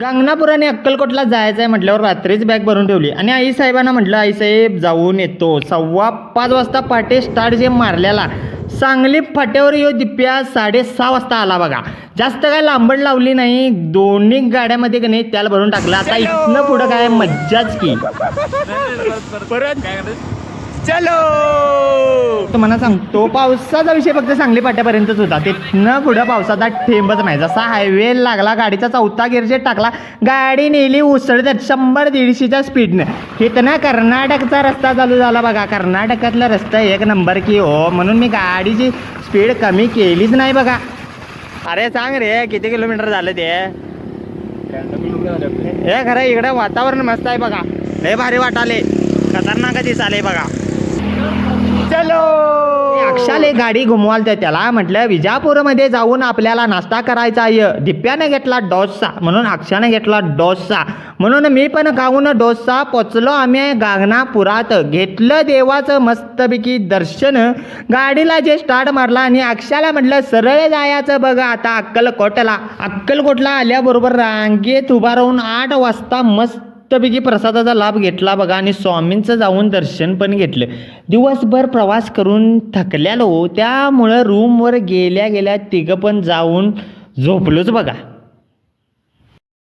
गांगणापूर अक्कलकोटला जायचं आहे म्हटल्यावर रात्रीच बॅग भरून ठेवली आणि आई साहेबांना म्हटलं आई साहेब जाऊन येतो सव्वा पाच वाजता पाटे स्टार्ट जे मारल्याला सांगली फाट्यावर यो दिप्या साडेसहा वाजता आला बघा जास्त काय लांबड लावली नाही दोन्ही गाड्यामध्ये की नाही त्याला भरून टाकलं आता इथनं पुढं काय मज्जाच की परत चलो! तुम्हाला सांगतो पावसाचा विषय फक्त सांगली पाट्यापर्यंतच होता. तिथनं पुढं पावसाचा थेंबच नाही. जसा हायवे लागला गाडीचा चौथा गिरजेट टाकला गाडी नेली उसळत शंभर दीडशेच्या स्पीडनं इथनं कर्नाटकचा रस्ता चालू झाला बघा. कर्नाटकातला रस्ता एक नंबर की हो म्हणून मी गाडीची स्पीड कमी केलीच नाही बघा. अरे सांग रे किती किलोमीटर झालं ते? हे खरं इकडे वातावरण मस्त आहे बघा. लय भारी वाटाले. खतरनाक दिसाले बघा. चलो! अक्षाले गाडी घुमवालते त्याला. म्हटलं विजापूरमध्ये जाऊन आपल्याला नाश्ता करायचा आहे. दिप्यानं घेतला डोसा. म्हणून अक्षाने घेतला डोसा. म्हणून मी पण खाऊन डोसा पोचलो. आम्ही गागनापुरात. घेतलं देवाचं मस्तपैकी दर्शन. गाडीला जे स्टार्ट मारला आणि अक्षाला म्हटलं सरळ जायचं बघा आता अक्कलकोटला. अक्कलकोटला आल्याबरोबर रांगेत उभा राहून आठ वाजता मस्त मस्तपैकी प्रसादाचा लाभ घेतला बघा. आणि स्वामींचं जाऊन दर्शन पण घेतलं. दिवसभर प्रवास करून थकल्यालो त्यामुळं रूमवर गेल्या गेल्या तिघं पण जाऊन झोपलोच बघा.